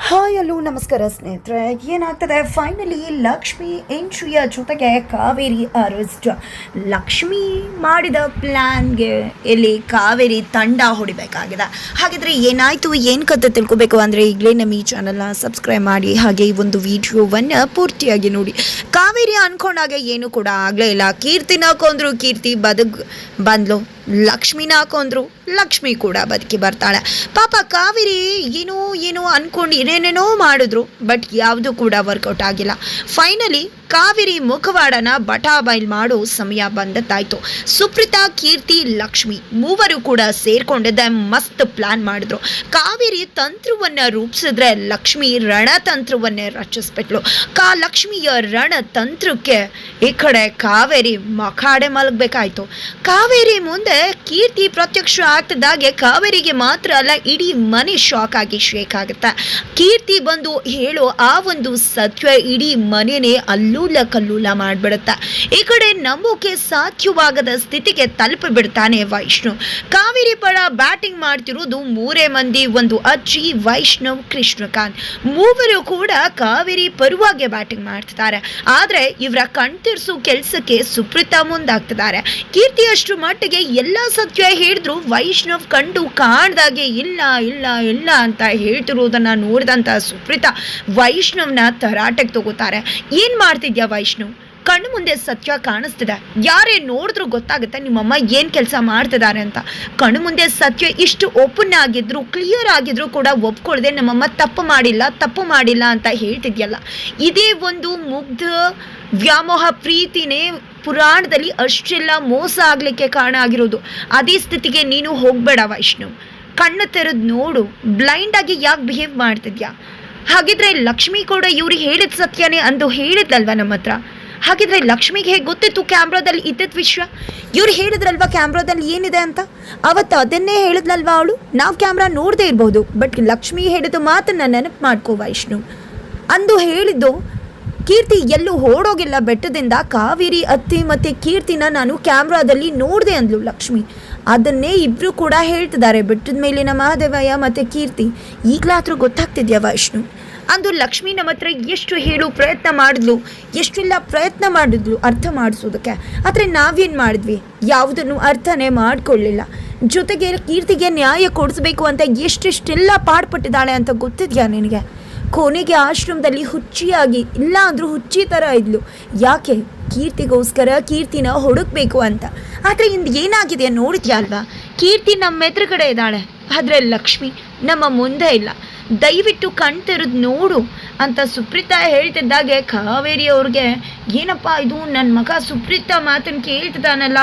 Hi, ಅಲ್ಲೂ ನಮಸ್ಕಾರ ಸ್ನೇಹಿತರೆ. ಏನಾಗ್ತದೆ? ಫೈನಲಿ ಲಕ್ಷ್ಮಿ ಎಂಟ್ರಿಯ ಜೊತೆಗೆ ಕಾವೇರಿ ಅರೆಸ್ಟ್ ಲಕ್ಷ್ಮಿ ಮಾಡಿದ ಪ್ಲ್ಯಾನ್ಗೆ ಇಲ್ಲಿ ಕಾವೇರಿ ತಂಡ ಹೊಡಿಬೇಕಾಗಿದೆ. ಹಾಗಿದ್ರೆ ಏನಾಯಿತು? ಏನು ಕತೆ ತಿಳ್ಕೊಬೇಕು ಅಂದರೆ ಈಗಲೇ ನಮ್ಮ ಈ ಚಾನಲ್ನ ಸಬ್ಸ್ಕ್ರೈಬ್ ಮಾಡಿ, ಹಾಗೆ ಈ ಒಂದು ವಿಡಿಯೋವನ್ನು ಪೂರ್ತಿಯಾಗಿ ನೋಡಿ. ಕಾವೇರಿ ಅಂದ್ಕೊಂಡಾಗ ಏನು ಕೂಡ ಆಗಲೇ ಇಲ್ಲ. ಕೀರ್ತಿನ ಕೊಂದ್ರು ಕೀರ್ತಿ ಬದುಕ್ ಬಂದ್ಲು. ಲಕ್ಷ್ಮಿನ ಕೊಂದ್ರು ಲಕ್ಷ್ಮಿ ಕೂಡ ಬದುಕಿ ಬರ್ತಾಳೆ. ಪಾಪ ಕಾವೇರಿ ಏನು ಏನೋ ಅನ್ಕೊಂಡು ಏನೇನೇನೋ ಮಾಡಿದ್ರು ಬಟ್ ಯಾವುದು ಕೂಡ ವರ್ಕೌಟ್ ಆಗಿಲ್ಲ. ಫೈನಲಿ ಕಾವೇರಿ ಮುಖವಾಡನ ಬಟಾ ಬೈಲ್ ಮಾಡೋ ಸಮಯ ಬಂದದ್ದಾಯ್ತು. ಸುಪ್ರಿತಾ, ಕೀರ್ತಿ, ಲಕ್ಷ್ಮಿ ಮೂವರು ಕೂಡ ಸೇರ್ಕೊಂಡಿದ್ದೆ ಮಸ್ತ್ ಪ್ಲಾನ್ ಮಾಡಿದ್ರು. ಕಾವೇರಿ ತಂತ್ರವನ್ನ ರೂಪಿಸಿದ್ರೆ ಲಕ್ಷ್ಮಿ ರಣತಂತ್ರವನ್ನೇ ರಚಿಸ್ಬಿಟ್ಲು. ಕಾ ಲಕ್ಷ್ಮಿಯ ರಣತಂತ್ರಕ್ಕೆ ಈ ಕಡೆ ಕಾವೇರಿ ಮಖಾಡೆ ಮಲಗಬೇಕಾಯ್ತು. ಕಾವೇರಿ ಮುಂದೆ ಕೀರ್ತಿ ಪ್ರತ್ಯಕ್ಷ ಆಗ್ತದಾಗೆ ಕಾವೇರಿಗೆ ಮಾತ್ರ ಅಲ್ಲ, ಇಡೀ ಮನೆ ಶಾಕ್ ಆಗಿ ಶೇಕ್ ಆಗುತ್ತೆ. ಕೀರ್ತಿ ಬಂದು ಹೇಳೋ ಆ ಒಂದು ಸತ್ಯ ಇಡೀ ಮನೆನೇ ಅಲ್ಲೂಲ ಕಲ್ಲೂಲ ಮಾಡ್ಬಿಡುತ್ತೆ. ಈ ಕಡೆ ನಂಬೋಕೆ ಸಾಧ್ಯವಾಗದ ಸ್ಥಿತಿಗೆ ತಲುಪಿಬಿಡ್ತಾನೆ ವೈಷ್ಣವ್ ಕಾವೇರಿ ಪರ ಬ್ಯಾಟಿಂಗ್ ಮಾಡ್ತಿರೋದು ಮೂರೇ ಮಂದಿ, ಒಂದು ಅಜ್ಜಿ, ವೈಷ್ಣವ್, ಕೃಷ್ಣಕಾಂತ್. ಮೂವರು ಕೂಡ ಕಾವೇರಿ ಪರವಾಗಿ ಬ್ಯಾಟಿಂಗ್ ಮಾಡ್ತಿದ್ದಾರೆ. ಆದ್ರೆ ಇವರ ಕಣ್ತಿರ್ಸು ಕೆಲಸಕ್ಕೆ ಸುಪ್ರೀತಾ ಮುಂದಾಗ್ತಿದ್ದಾರೆ. ಕೀರ್ತಿ ಅಷ್ಟು ಮಟ್ಟಿಗೆ ಎಲ್ಲ ಸತ್ಯ ಹೇಳಿದ್ರು ವೈಷ್ಣವ್ ಕಂಡು ಕಾಣ್ದಾಗೆ ಇಲ್ಲ ಇಲ್ಲ ಇಲ್ಲ ಅಂತ ಹೇಳ್ತಿರೋದನ್ನ ನೋಡಿದಂತ ಸುಪ್ರೀತಾ ವೈಷ್ಣವ್ನ ತರಾಟೆಗೆ ತಗೋತಾರೆ. ಏನ್ ಮಾಡ್ತಿದ್ಯಾ? ವೈಷ್ಣವ್ ಕಣ್ಣು ಮುಂದೆ ಸತ್ಯ ಕಾಣಿಸ್ತಿದೆ. ಯಾರೇ ನೋಡಿದ್ರು ಗೊತ್ತಾಗುತ್ತೆ ನಿಮ್ಮಮ್ಮ ಏನು ಕೆಲಸ ಮಾಡ್ತಿದ್ದಾರೆ ಅಂತ. ಕಣ್ಣು ಮುಂದೆ ಸತ್ಯ ಇಷ್ಟು ಓಪನ್ ಆಗಿದ್ರು ಕ್ಲಿಯರ್ ಆಗಿದ್ರು ಕೂಡ ಒಪ್ಕೊಳ್ಳದೆ ನಮ್ಮಮ್ಮ ತಪ್ಪು ಮಾಡಿಲ್ಲ ತಪ್ಪು ಮಾಡಿಲ್ಲ ಅಂತ ಹೇಳ್ತಿದ್ಯಲ್ಲ. ಇದೇ ಒಂದು ಮುಗ್ಧ ವ್ಯಾಮೋಹ ಪ್ರೀತಿನೇ ಪುರಾಣದಲ್ಲಿ ಅಷ್ಟೆಲ್ಲ ಮೋಸ ಆಗಲಿಕ್ಕೆ ಕಾರಣ ಆಗಿರೋದು. ಅದೇ ಸ್ಥಿತಿಗೆ ನೀನು ಹೋಗಬೇಡ ವೈಷ್ಣು. ಕಣ್ಣು ತೆರೆದು ನೋಡು. ಬ್ಲೈಂಡ್ ಆಗಿ ಯಾಕೆ ಬಿಹೇವ್ ಮಾಡ್ತಿದ್ಯಾ? ಹಾಗಿದ್ರೆ ಲಕ್ಷ್ಮಿ ಕೂಡ ಇವ್ರು ಹೇಳಿದ ಸತ್ಯನೇ ಅಂದು ಹೇಳಿದ್ಲಲ್ವಾ ನಮ್ಮ ಹತ್ರ? ಹಾಗಿದ್ರೆ ಲಕ್ಷ್ಮಿಗೆ ಹೇಗೆ ಗೊತ್ತಿತ್ತು ಕ್ಯಾಮ್ರಾದಲ್ಲಿ ಇದ್ದಿದ್ದ ವಿಷಯ ಇವ್ರು ಹೇಳಿದ್ರಲ್ವಾ ಕ್ಯಾಮ್ರಾದಲ್ಲಿ ಏನಿದೆ ಅಂತ? ಅವತ್ತು ಅದನ್ನೇ ಹೇಳಿದ್ಲಲ್ವಾ ಅವಳು? ನಾವು ಕ್ಯಾಮ್ರಾ ನೋಡದೇ ಇರ್ಬೋದು, ಬಟ್ ಲಕ್ಷ್ಮಿ ಹೇಳಿದ ಮಾತನ್ನ ನೆನಪು ಮಾಡ್ಕೋ ವೈಷ್ಣು. ಅಂದು ಹೇಳಿದ್ದು, ಕೀರ್ತಿ ಎಲ್ಲೂ ಓಡೋಗಿಲ್ಲ ಬೆಟ್ಟದಿಂದ, ಕಾವೇರಿ, ಅತ್ತಿ ಮತ್ತು ಕೀರ್ತಿನ ನಾನು ಕ್ಯಾಮ್ರಾದಲ್ಲಿ ನೋಡಿದೆ ಅಂದ್ಲು ಲಕ್ಷ್ಮಿ. ಅದನ್ನೇ ಇಬ್ಬರು ಕೂಡ ಹೇಳ್ತಿದ್ದಾರೆ. ಬೆಟ್ಟದ ಮೇಲಿನ ಮಹಾದೇವಯ್ಯ ಮತ್ತು ಕೀರ್ತಿ. ಈಗಲಾದ್ರೂ ಗೊತ್ತಾಗ್ತಿದ್ಯಾ ವೈಷ್ಣು? ಅಂದು ಲಕ್ಷ್ಮಿ ನಮ್ಮ ಹತ್ರ ಎಷ್ಟು ಹೇಳು ಪ್ರಯತ್ನ ಮಾಡಿದ್ಲು. ಎಷ್ಟೆಲ್ಲ ಪ್ರಯತ್ನ ಮಾಡಿದ್ಲು ಅರ್ಥ ಮಾಡಿಸೋದಕ್ಕೆ. ಆದರೆ ನಾವೇನು ಮಾಡಿದ್ವಿ? ಯಾವುದನ್ನು ಅರ್ಥನೇ ಮಾಡಿಕೊಳ್ಳಿಲ್ಲ. ಜೊತೆಗೆ ಕೀರ್ತಿಗೆ ನ್ಯಾಯ ಕೊಡಿಸ್ಬೇಕು ಅಂತ ಎಷ್ಟೆಷ್ಟೆಲ್ಲ ಪಾಡ್ಪಟ್ಟಿದ್ದಾಳೆ ಅಂತ ಗೊತ್ತಿದ್ಯಾ ನಿನಗೆ? ಕೊನೆಗೆ ಆಶ್ರಮದಲ್ಲಿ ಹುಚ್ಚಿಯಾಗಿ ಇಲ್ಲ ಅಂದರೂ ಹುಚ್ಚಿ ಥರ ಇದ್ಲು. ಯಾಕೆ? ಕೀರ್ತಿಗೋಸ್ಕರ ಕೀರ್ತಿನ ಹುಡುಕ್ಬೇಕು ಅಂತ. ಆದರೆ ಇಂದು ಏನಾಗಿದೆ ನೋಡಿದ್ಯಾ ಅಲ್ವಾ? ಕೀರ್ತಿ ನಮ್ಮ ಎದುರುಗಡೆ ಇದ್ದಾಳೆ. ಆದರೆ ಲಕ್ಷ್ಮಿ ನಮ್ಮ ಮುಂದೆ ಇಲ್ಲ. ದಯವಿಟ್ಟು ಕಣ್ ತೆರೆದು ನೋಡು ಅಂತ ಸುಪ್ರೀತಾ ಹೇಳ್ತಿದ್ದಾಗೆ ಕಾವೇರಿ ಅವ್ರಿಗೆ ಏನಪ್ಪ ಇದು? ನನ್ನ ಮಗ ಸುಪ್ರೀತಾ ಮಾತನ್ನು ಕೇಳ್ತಿದ್ದಾನಲ್ಲ.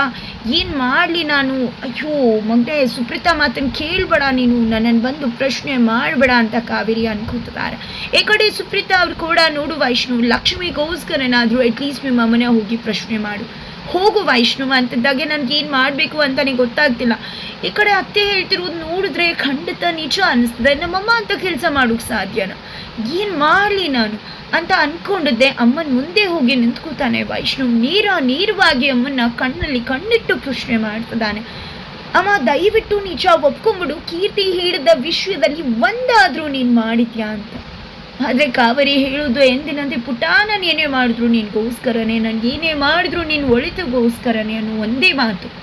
ಏನು ಮಾಡಲಿ ನಾನು? ಅಯ್ಯೋ ಮಗನೇ ಸುಪ್ರೀತಾ ಮಾತನ್ನು ಕೇಳಬೇಡ ನೀನು. ನನ್ನನ್ನು ಬಂದು ಪ್ರಶ್ನೆ ಮಾಡಬೇಡ ಅಂತ ಕಾವೇರಿ ಅನ್ಕೋತಿದ್ದಾರೆ. ಈ ಕಡೆ ಸುಪ್ರೀತಾ ಅವ್ರು ಕೂಡ ನೋಡು ವೈಷ್ಣು ಲಕ್ಷ್ಮಿಗೋಸ್ಕರನಾದರೂ ಅಟ್ಲೀಸ್ಟ್ ನಿಮ್ಮ ಮನೆ ಹೋಗಿ ಪ್ರಶ್ನೆ ಮಾಡು. ಹೋಗು ವೈಷ್ಣವ ಅಂತಿದ್ದಾಗೆ ನನಗೆ ಏನು ಮಾಡಬೇಕು ಅಂತಲೇ ಗೊತ್ತಾಗ್ತಿಲ್ಲ. ಈ ಕಡೆ ಅತ್ತೆ ಹೇಳ್ತಿರೋದು ನೋಡಿದ್ರೆ ಖಂಡಿತ ನಿಜ ಅನಿಸ್ತದೆ. ನಮ್ಮಮ್ಮ ಅಂತ ಕೆಲಸ ಮಾಡೋಕೆ ಸಾಧ್ಯನ? ಏನು ಮಾಡಲಿ ನಾನು? ಅಂತ ಅಂದ್ಕೊಂಡಿದ್ದೆ ಅಮ್ಮನ ಮುಂದೆ ಹೋಗಿ ನಿಂತ್ಕೋತಾನೆ. ವೈಷ್ಣವ್ ನೀರ ನೀರವಾಗಿ ಅಮ್ಮನ್ನ ಕಣ್ಣಲ್ಲಿ ಕಣ್ಣಿಟ್ಟು ಪ್ರಶ್ನೆ ಮಾಡ್ತಿದ್ದಾನೆ. ಅಮ್ಮ, ದಯವಿಟ್ಟು ನಿಜ ಒಪ್ಕೊಂಬಿಡು. ಕೀರ್ತಿ ಹೇಳಿದ ವಿಷಯದಲ್ಲಿ ಒಂದಾದರೂ ನೀನು ಮಾಡಿದ್ಯಾ ಅಂತ. ಆದರೆ ಕಾವೇರಿ ಹೇಳೋದು ಎಂದಿನಂತೆ ಪುಟ ನಾನು ಏನೇ ಮಾಡಿದ್ರು ನಿನಗೋಸ್ಕರನೇ. ನನ್ಗೆ ಏನೇ ಮಾಡಿದ್ರು ನೀನು ಒಳಿತಗೋಸ್ಕರನೇ ಅನ್ನೋ ಒಂದೇ ಮಾತು.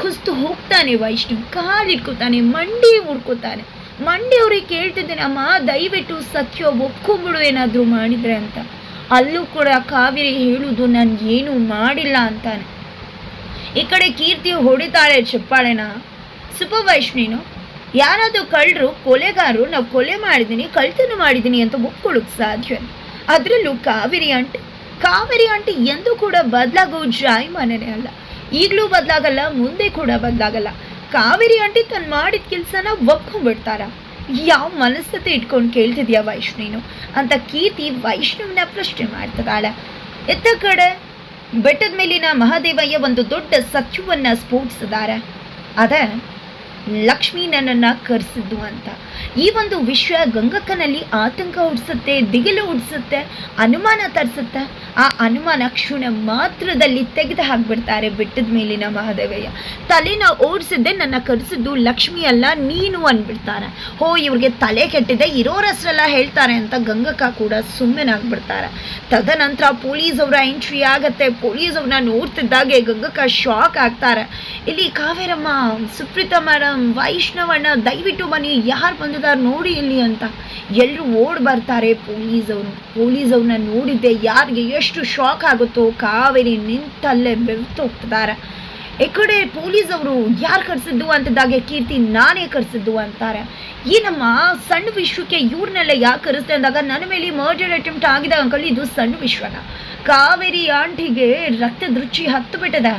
ಕುಸ್ತು ಹೋಗ್ತಾನೆ ವೈಷ್ಣವ್ ಕಾಲಿಟ್ಕೋತಾನೆ ಮಂಡಿ ಮುಡ್ಕೋತಾನೆ ಮಂಡಿ ಅವ್ರಿಗೆ ಕೇಳ್ತಿದ್ದೇನೆ, ಅಮ್ಮ, ದಯವಿಟ್ಟು ಸತ್ಯ ಒಪ್ಕೊಂಬಿಡು ಏನಾದರೂ ಮಾಡಿದರೆ ಅಂತ. ಅಲ್ಲೂ ಕೂಡ ಕಾವೇರಿ ಹೇಳುವುದು ನಾನು ಏನು ಮಾಡಿಲ್ಲ ಅಂತಾನೆ. ಈ ಕಡೆ ಕೀರ್ತಿ ಹೊಡಿತಾಳೆ ಚಪ್ಪಾಳೆನ. ಸುಪ ವೈಷ್ಣಿನು, ಯಾರಾದರೂ ಕಳ್ಳರು, ಕೊಲೆಗಾರರು, ನಾವು ಕೊಲೆ ಮಾಡಿದ್ದೀನಿ ಕಳ್ತನ ಮಾಡಿದ್ದೀನಿ ಅಂತ ಒಪ್ಕೊಳ್ಳೋಕೆ ಸಾಧ್ಯ ಅದರಲ್ಲೂ ಕಾವೇರಿ ಆಂಟಿ ಕಾವೇರಿ ಆಂಟಿ ಎಂದೂ ಕೂಡ ಬದಲಾಗೋ ಜಾಯಮಾನನೇ ಅಲ್ಲ. ಈಗಲೂ ಬದಲಾಗಲ್ಲ ಮುಂದೆ ಕೂಡ ಬದಲಾಗಲ್ಲ ಕಾವೇರಿ ಆಂಟಿ ತನ್ನ ಮಾಡಿದ ಕೆಲಸನ ಒಪ್ಕೊಂಡ್ಬಿಡ್ತಾರ. ಯಾವ ಮನಸ್ಥಿತಿ ಇಟ್ಕೊಂಡು ಕೇಳ್ತಿದ್ಯಾ ವೈಷ್ಣುವಿನು? ಅಂತ ಕೀರ್ತಿ ವೈಷ್ಣವನ ಪ್ರಶ್ನೆ ಮಾಡ್ತಿದ್ದಾಳೆ ಎತ್ತ ಕಡೆ? ಬೆಟ್ಟದ ಮೇಲಿನ ಮಹಾದೇವಯ್ಯ ಒಂದು ದೊಡ್ಡ ಸತ್ಯವನ್ನ ಸ್ಫೋಟಿಸಿದ್ದಾರೆ ಅದೇ ಲಕ್ಷ್ಮಿ ನನ್ನನ್ನು ಕರೆಸಿದ್ದು ಅಂತ. ಈ ಒಂದು ವಿಷಯ ಗಂಗಕ್ಕನಲ್ಲಿ ಆತಂಕ ಹುಡ್ಸುತ್ತೆ ದಿಗಿಲು ಹುಡ್ಸುತ್ತೆ ಅನುಮಾನ ತರಿಸುತ್ತೆ. ಆ ಅನುಮಾನ ಕ್ಷಣ ಮಾತ್ರದಲ್ಲಿ ತೆಗೆದು ಹಾಕ್ಬಿಡ್ತಾರೆ ಬೆಟ್ಟದ ಮೇಲಿನ ಮಹಾದೇವಯ್ಯ. ತಲೆನ ಓಡಿಸಿದ್ದೆ, ನನ್ನ ಕರೆಸಿದ್ದು ಲಕ್ಷ್ಮಿ ಅಲ್ಲ, ನೀನು ಅಂದ್ಬಿಡ್ತಾರೆ. ಹೋ, ಇವ್ರಿಗೆ ತಲೆ ಕೆಟ್ಟಿದೆ ಇರೋರಷ್ಟೆಲ್ಲ ಹೇಳ್ತಾರೆ ಅಂತ ಗಂಗಕ್ಕ ಕೂಡ ಸುಮ್ಮನಾಗ್ಬಿಡ್ತಾರೆ ತದನಂತರ ಪೊಲೀಸ್ ಅವರ ಎಂಟ್ರಿ ಆಗತ್ತೆ, ಪೊಲೀಸ್ ಅವ್ರನ್ನ ನೋಡ್ತಿದ್ದಾಗೆ ಗಂಗಕ್ಕ ಶಾಕ್ ಆಗ್ತಾರೆ. ಇಲ್ಲಿ ಕಾವೇರಮ್ಮ, ಸುಪ್ರೀತಾ ಮೇಡಮ್ ವೈಷ್ಣವಣ್ಣ, ದಯವಿಟ್ಟು ಬನ್ನಿ, ಯಾರು ಬಂದಿದ್ದಾರೆ ನೋಡಿ ಇಲ್ಲಿ ಅಂತ. ಎಲ್ಲರೂ ಓಡ್ ಬರ್ತಾರೆ ಪೊಲೀಸ್ ಅವರು ಪೊಲೀಸ್ ಅವ್ರನ್ನ ನೋಡಿದ್ದೆ ಯಾರಿಗೆ ಎಷ್ಟು ಶಾಕ್ ಆಗುತ್ತೋ ಕಾವೇರಿ ನಿಂತಲ್ಲೇ ಬೆವ್ತು ಹೋಗ್ತಿದ್ದಾರೆ ಈ ಕಡೆ ಪೊಲೀಸ್ ಅವರು ಯಾರು ಕರೆಸಿದ್ದು ಅಂತದಾಗೆ ಕೀರ್ತಿ ನಾನೇ ಕರೆಸಿದ್ದು ಅಂತಾರೆ. ಏನಮ್ಮ ಸಣ್ಣ ವಿಶ್ವಕ್ಕೆ ಇವ್ರನ್ನೆಲ್ಲ ಯಾಕೆ ಕರೆಸ್ತೆ ಅಂದಾಗ ನನ್ನ ಮೇಲೆ ಮರ್ಡರ್ ಅಟೆಂಪ್ಟ್ ಆಗಿದೆ ಅಂಕಲ್, ಇದು ಸಣ್ಣ ವಿಶ್ವನ. ಕಾವೇರಿ ಆಂಟಿಗೆ ರಕ್ತದ ರುಚಿ ಹತ್ತು ಬಿಟ್ಟದ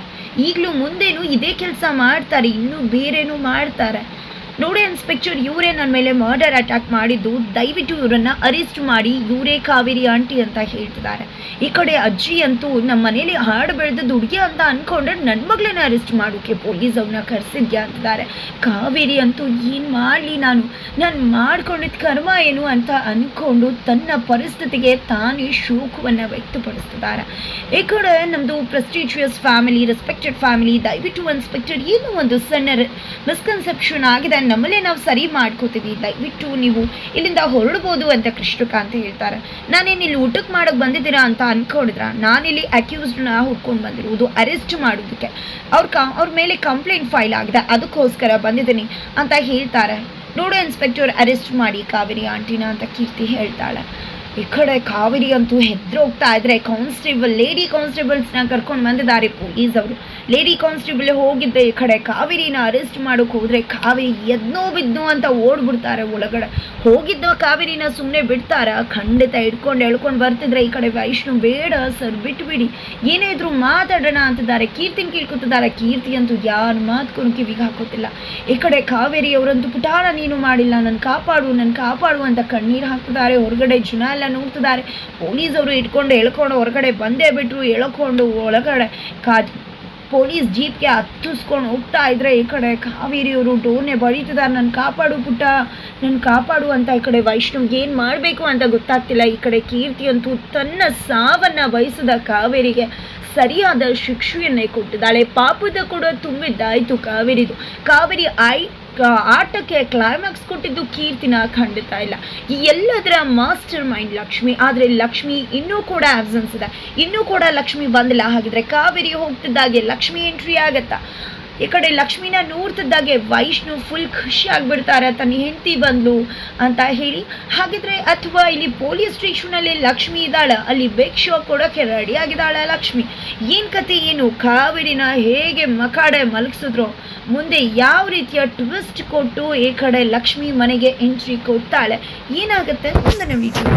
ಈಗಲೂ ಮುಂದೇನು ಇದೇ ಕೆಲಸ ಮಾಡ್ತಾರೆ ಇನ್ನೂ ಬೇರೆನೂ ಮಾಡ್ತಾರೆ. ನೋಡಿ ಇನ್ಸ್ಪೆಕ್ಟರ್, ಇವರೇ ನನ್ನ ಮೇಲೆ ಮರ್ಡರ್ ಅಟ್ಯಾಕ್ ಮಾಡಿದ್ದು. ದಯವಿಟ್ಟು ಇವರನ್ನ ಅರೆಸ್ಟ್ ಮಾಡಿ. ಇವರೇ ಕಾವೇರಿ ಆಂಟಿ ಅಂತ ಹೇಳ್ತಿದ್ದಾರೆ. ಈ ಕಡೆ ಅಜ್ಜಿ ಅಂತೂ ನಮ್ಮ ಮನೇಲಿ ಹಾಡು ಬೆಳೆದ ಹುಡುಗಿ ಅಂತ ಅನ್ಕೊಂಡ್ರೆ ನನ್ನ ಮಗಳನ್ನ ಅರೆಸ್ಟ್ ಮಾಡೋಕೆ ಪೊಲೀಸ್ ಅವ್ರನ್ನ ಕರೆಸಿದ್ಯಾ ಅಂತಿದ್ದಾರೆ. ಕಾವೇರಿ ಅಂತೂ ಏನು ಮಾಡಲಿ ನಾನು? ನಾನು ಮಾಡ್ಕೊಂಡಿದ್ದ ಕರ್ಮ ಏನು ಅಂತ ಅಂದ್ಕೊಂಡು ತನ್ನ ಪರಿಸ್ಥಿತಿಗೆ ತಾನೇ ಶೋಕವನ್ನು ವ್ಯಕ್ತಪಡಿಸ್ತಿದ್ದಾರೆ. ಈ ಕಡೆ ನಮ್ಮದು ಪ್ರೆಸ್ಟೀಜಿಯಸ್ ಫ್ಯಾಮಿಲಿ ರೆಸ್ಪೆಕ್ಟೆಡ್ ಫ್ಯಾಮಿಲಿ ದಯವಿಟ್ಟು ಇನ್ಸ್ಪೆಕ್ಟರ್, ಏನೋ ಒಂದು ಸಣ್ಣ ಮಿಸ್ಕನ್ಸೆಪ್ಷನ್ ಆಗಿದೆ ನಮ್ಮಲ್ಲೇ ನಾವು ಸರಿ ಮಾಡ್ಕೋತೀವಿ. ದಯವಿಟ್ಟು ನೀವು ಇಲ್ಲಿಂದ ಹೊರಡ್ಬೋದು ಅಂತ ಕೃಷ್ಣಕಾಂತ್ ಹೇಳ್ತಾರೆ. ನಾನೇನು ಇಲ್ಲಿ ಊಟಕ್ಕೆ ಮಾಡೋಕೆ ಬಂದಿದ್ದೀರಾ ಅಂತ ಅನ್ಕೊಂಡಿದ್ರ? ನಾನಿಲ್ಲಿ ಅಕ್ಯೂಸ್ಡ್ನ ಹುಡ್ಕೊಂಡು ಬಂದಿರುವುದು ಅರೆಸ್ಟ್ ಮಾಡೋದಕ್ಕೆ. ಅವ್ರ ಕ ಅವ್ರ ಮೇಲೆ ಕಂಪ್ಲೇಂಟ್ ಫೈಲ್ ಆಗಿದೆ, ಅದಕ್ಕೋಸ್ಕರ ಬಂದಿದ್ದೀನಿ ಅಂತ ಹೇಳ್ತಾರೆ. ನೋಡು ಇನ್ಸ್ಪೆಕ್ಟರ್ ಅರೆಸ್ಟ್ ಮಾಡಿ ಕಾವೇರಿ ಆಂಟಿನ ಅಂತ ಕೀರ್ತಿ ಹೇಳ್ತಾಳೆ. ಈ ಕಡೆ ಕಾವೇರಿ ಅಂತೂ ಹೆದ್ರೋಗ್ತಾ ಇದ್ರೆ ಕಾನ್ಸ್ಟೇಬಲ್ ಲೇಡಿ ಕಾನ್ಸ್ಟೇಬಲ್ಸ್ನ ಕರ್ಕೊಂಡು ಬಂದಿದ್ದಾರೆ ಪೊಲೀಸ್ ಅವರು. ಲೇಡಿ ಕಾನ್ಸ್ಟೇಬಲ್ ಹೋಗಿದ್ದೆ ಈ ಕಡೆ, ಕಾವೇರಿನ ಅರೆಸ್ಟ್ ಮಾಡೋಕೆ ಹೋದ್ರೆ ಕಾವೇರಿ ಎದ್ನೋ ಬಿದ್ನೋ ಅಂತ ಓಡ್ಬಿಡ್ತಾರೆ ಒಳಗಡೆ. ಹೋಗಿದ್ದ ಕಾವೇರಿನ ಸುಮ್ಮನೆ ಬಿಡ್ತಾರ? ಖಂಡಿತ ಹಿಡ್ಕೊಂಡು ಎಳ್ಕೊಂಡು ಬರ್ತಿದ್ರೆ ಈ ಕಡೆ ವೈಷ್ಣು ಬೇಡ ಸರ್, ಬಿಟ್ಬಿಡಿ. ಏನೇ ಇದ್ರು ಮಾತಾಡೋಣ ಅಂತಿದ್ದಾರೆ. ಕೀರ್ತಿನ ಕೇಳ್ಕೊತಿದ್ದಾರೆ. ಕೀರ್ತಿ ಅಂತೂ ಯಾರ ಮಾತ್ಕೊಂಡು ಕಿವಿಗೆ ಹಾಕೋತಿಲ್ಲ. ಈ ಕಡೆ ಕಾವೇರಿ ಅವರಂತೂ ಪುಟಾಣ ನೀನು ಮಾಡಿಲ್ಲ. ನನ್ನ ಕಾಪಾಡು ನನ್ನ ಕಾಪಾಡು ಅಂತ ಕಣ್ಣೀರು ಹಾಕ್ತಿದ್ದಾರೆ. ಹೊರಗಡೆ ಜನ ನೋಡ್ತಿದ್ದಾರೆ ಪೊಲೀಸ್ ಅವರು ಇಟ್ಕೊಂಡು ಎಳ್ಕೊಂಡು ಹೊರಗಡೆ ಬಂದೇ ಬಿಟ್ರು, ಎಳ್ಕೊಂಡು ಒಳಗಡೆ ಕಾ ಪೊಲೀಸ್ ಜೀಪ್ಗೆ ಹತ್ತಿಸ್ಕೊಂಡು ಹೋಗ್ತಾ ಇದ್ರೆ ಈ ಕಡೆ ಕಾವೇರಿಯವರು ಡೋರ್ನೆ ಬಡೀತಿದ್ದಾರೆ ನನ್ನ ಕಾಪಾಡು ಪುಟ್ಟ ನನ್ನ ಕಾಪಾಡು ಅಂತ ಈ ಕಡೆ ವೈಷ್ಣವ್ಗೆ ಏನು ಮಾಡಬೇಕು ಅಂತ ಗೊತ್ತಾಗ್ತಿಲ್ಲ. ಈ ಕಡೆ ಕೀರ್ತಿ ಅಂತೂ ತನ್ನ ಸಾವನ್ನು ಬಯಸಿದ ಕಾವೇರಿಗೆ ಸರಿಯಾದ ಶಿಕ್ಷೆಯನ್ನೇ ಕೊಟ್ಟಿದ್ದಾಳೆ. ಪಾಪದ ಕೂಡ ತುಂಬಿದ್ದಾಯಿತು ಕಾವೇರಿದು. ಕಾವೇರಿ ಐ ಆಟಕ್ಕೆ ಕ್ಲೈಮ್ಯಾಕ್ಸ್ ಕೊಟ್ಟಿದ್ದು ಕೀರ್ತಿನ ಖಂಡಿತ ಇಲ್ಲ. ಈ ಎಲ್ಲದರ ಮಾಸ್ಟರ್ ಮೈಂಡ್ ಲಕ್ಷ್ಮಿ. ಆದರೆ ಲಕ್ಷ್ಮಿ ಇನ್ನೂ ಕೂಡ ಆಬ್ಸೆನ್ಸ್ ಇದೆ. ಇನ್ನೂ ಕೂಡ ಲಕ್ಷ್ಮಿ ಬಂದಿಲ್ಲ. ಹಾಗಿದ್ರೆ ಕಾವೇರಿ ಹೋಗ್ತಿದ್ದಾಗೆ ಲಕ್ಷ್ಮಿ ಎಂಟ್ರಿ ಆಗತ್ತಾ? ಈ ಕಡೆ ಲಕ್ಷ್ಮೀನ ನೋಡ್ತಿದ್ದಾಗೆ ವೈಷ್ಣು ಫುಲ್ ಖುಷಿ ಆಗ್ಬಿಡ್ತಾರೆ ತನ್ನ ಹೆಂಡತಿ ಬಂದ್ಲು ಅಂತ ಹೇಳಿ. ಹಾಗಿದ್ರೆ ಅಥವಾ ಇಲ್ಲಿ ಪೊಲೀಸ್ ಸ್ಟೇಷನಲ್ಲಿ ಲಕ್ಷ್ಮಿ ಇದ್ದಾಳೆ, ಅಲ್ಲಿ ಬೆಕ್ ಶೋ ಕೊಡೋಕ್ಕೆ ರೆಡಿ ಆಗಿದ್ದಾಳೆ ಲಕ್ಷ್ಮಿ. ಏನು ಕತೆ ಏನು? ಕಾವೇರಿನ ಹೇಗೆ ಮಕಾಡೆ ಮಲಗಿಸಿದ್ರು? ಮುಂದೆ ಯಾವ ರೀತಿಯ ಟ್ವಿಸ್ಟ್ ಕೊಟ್ಟು ಈ ಕಡೆ ಲಕ್ಷ್ಮಿ ಮನೆಗೆ ಎಂಟ್ರಿ ಕೊಡ್ತಾಳೆ? ಏನಾಗುತ್ತೆ? ಮುಂದಿನ ವಿಡಿಯೋ